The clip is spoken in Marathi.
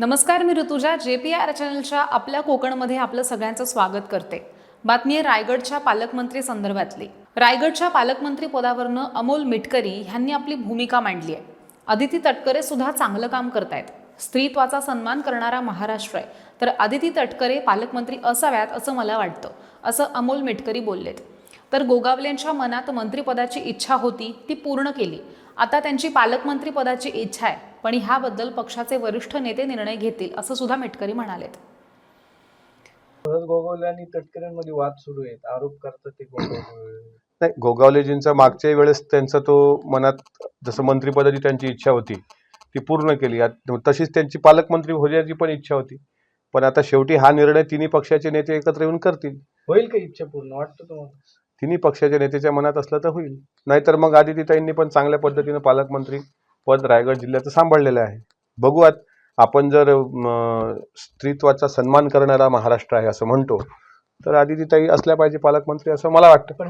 नमस्कार मी ऋतुजा जे पी आर चॅनलच्या आपल्या कोकणमध्ये आपलं सगळ्यांचं स्वागत करते. बातमी आहे रायगडच्या पालकमंत्री संदर्भातली. रायगडच्या पालकमंत्री पदावरनं अमोल मिटकरी ह्यांनी आपली भूमिका मांडली आहे. अदिती तटकरे सुद्धा चांगलं काम करतायत. स्त्रीत्वाचा सन्मान करणारा महाराष्ट्र आहे. तर अदिती तटकरे पालकमंत्री असाव्यात असं मला वाटतं असं अमोल मिटकरी बोललेत. तर गोगावलेंच्या मनात मंत्रिपदाची इच्छा होती ती पूर्ण केली. आता त्यांची पालकमंत्री पदाची इच्छा आहे. पण ह्याबद्दल पक्षाचे वरिष्ठ नेते निर्णय घेतील असं सुद्धा मिटकरी म्हणालेत. भरत गोगावले आणि तटकऱ्यांमध्ये वाद सुरू आहेत. आरोप करतात ते गोगावले नाही गोगावलेजींचा मागच्या वेळेस त्यांचा तो मनात जसं मंत्रिपदाची त्यांची इच्छा होती ती पूर्ण केली. तशीच त्यांची पालकमंत्री होण्याची पण इच्छा होती. पण आता शेवटी हा निर्णय तिन्ही पक्षाचे नेते एकत्र येऊन करतील. होईल का इच्छा पूर्ण? वाटतं तुम्हाला? तिन्ही पक्षाच्या नेत्याच्या मनात असलं तर होईल. नाहीतर मग आदितीताईंनी पण चांगल्या पद्धतीनं पालकमंत्री पद रायगड जिल्ह्याचं सांभाळलेलं आहे. बघू आत आपण जर स्त्रीत्वाचा सन्मान करणारा महाराष्ट्र आहे असं म्हणतो तर आदितीताई असल्या पाहिजे पालकमंत्री असं मला वाटतं. पण